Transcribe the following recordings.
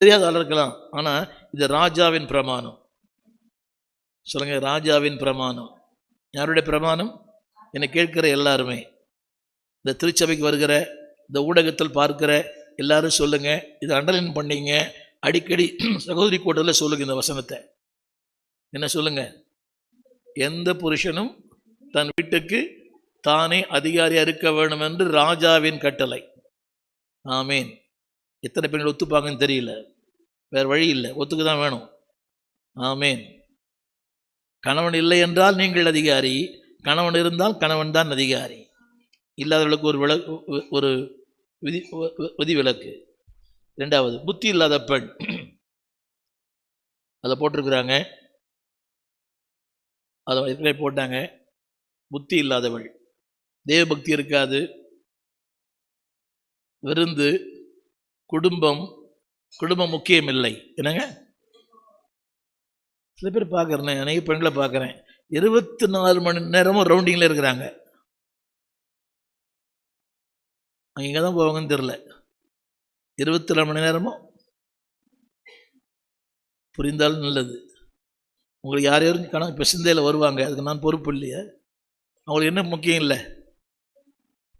தெரியாத ஆள் இருக்கலாம் ஆனால் இது ராஜாவின் பிரமாணம். சொல்லுங்க ராஜாவின் பிரமாணம். யாருடைய பிரமாணம்? என்னை கேட்கிற எல்லாருமே. இந்த திருச்சபைக்கு வருகிற இந்த ஊடகத்தில் பார்க்கிற எல்லாரும் சொல்லுங்க இதை அண்டர்லைன் பண்ணீங்க அடிக்கடி சகோதரி கூட்டத்தில் சொல்லுங்க இந்த வசனத்தை. என்ன சொல்லுங்க? எந்த புருஷனும் தன் வீட்டுக்கு தானே அதிகாரியாக இருக்க வேண்டும் என்று ராஜாவின் கட்டளை. ஆமீன். எத்தனை பெண்கள் ஒத்துப்பாங்கன்னு தெரியல. வேறு வழி இல்லை. ஒத்துக்கு தான் வேணும். ஆமேன். கணவன் இல்லை என்றால் நீங்கள் அதிகாரி. கணவன் இருந்தால் கணவன் தான் அதிகாரி. இல்லாதவர்களுக்கு ஒரு விளக்கு ஒரு விதி விதி விலக்கு ரெண்டாவது புத்தி இல்லாத பெண். அதை போட்டிருக்கிறாங்க. அதை ஏற்கனவே போட்டாங்க. புத்தி இல்லாதவள். தேவபக்தி இருக்காது. விருந்து குடும்பம் குடும்பம் முக்கியம் இல்லை என்னங்க? சில பேர் பார்க்குறேன் அநேக பெண்களை பார்க்குறேன் இருபத்தி நாலு மணி நேரமும் ரவுண்டிங்கில் இருக்கிறாங்க. அவங்க எங்கே தான் போவாங்கன்னு தெரில இருபத்தி நாலு மணி நேரமும் புரிந்தாலும் நல்லது. உங்களுக்கு யார் யாரும் கணக்கு இப்போ சிந்தையில் வருவாங்க. அதுக்கு நான் பொறுப்பு இல்லையே. அவங்களுக்கு என்ன முக்கியம் இல்லை?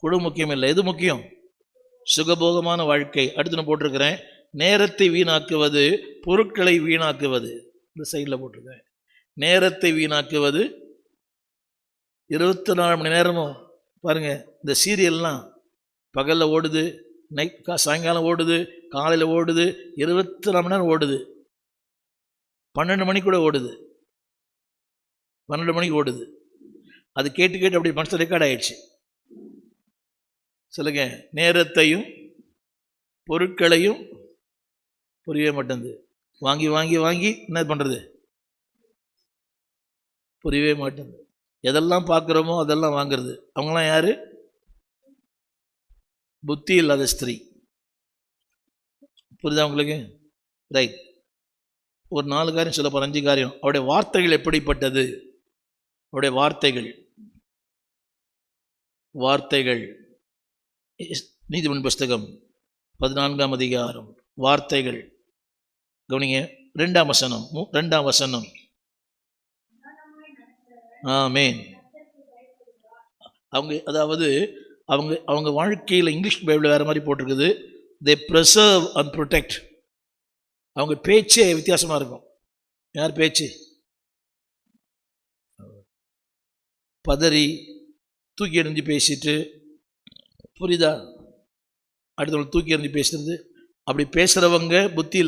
குடும்பம் முக்கியம் இல்லை எது முக்கியம்? சுகபோகமான வாழ்க்கை. அடுத்து நான் போட்டிருக்கிறேன். நேரத்தை வீணாக்குவது பொருட்களை வீணாக்குவது. இந்த சைடில் போட்டிருக்கேன். நேரத்தை வீணாக்குவது. இருபத்தி நாலு மணி நேரமும் பாருங்க இந்த சீரியல்லாம் பகலில் ஓடுது நைட் கா சாயங்காலம் ஓடுது காலையில் ஓடுது இருபத்தி நாலு மணி நேரம் ஓடுது. பன்னெண்டு மணி கூட ஓடுது. பன்னெண்டு மணிக்கு ஓடுது. அது கேட்டு கேட்டு அப்படி மனசில் ரெக்கார்ட் ஆகிடுச்சு சொல்லுங்க. நேரத்தையும் பொருட்களையும் புரியவே மாட்டேங்குது. வாங்கி வாங்கி வாங்கி என்ன பண்ணுறது புரியவே மாட்டேங்குது. எதெல்லாம் பார்க்குறோமோ அதெல்லாம் வாங்குறது. அவங்களாம் யார்? புத்தி இல்லாத ஸ்திரீ. புரியுதா உங்களுக்கு? ரைட் ஒரு நாலு காரியம் சொல்ல போகிற அஞ்சு காரியம். அவருடைய வார்த்தைகள் எப்படிப்பட்டது? அவருடைய வார்த்தைகள். வார்த்தைகள். நீதிமன் புஸ்தகம் பதினான்காம் அதிகாரம். வார்த்தைகள். கவனிங்க. ரெண்டாம் வசனம். ரெண்டாம் வசனம். ஆமேன். அவங்க அதாவது அவங்க அவங்க வாழ்க்கையில் இங்கிலீஷ் பைபிள் வேறு மாதிரி போட்டிருக்குது. தே ப்ரிசர்வ் அண்ட் ப்ரொடெக்ட் அவங்க பேச்சே வித்தியாசமாக இருக்கும். யார் பேச்சு? பதறி தூக்கி எறிஞ்சு பேசிட்டு புரியுதா அடுத்தவங்களை தூக்கி எறிஞ்சு பேசுறது. அப்படி பேசுகிறவங்க புத்தி இல்ல.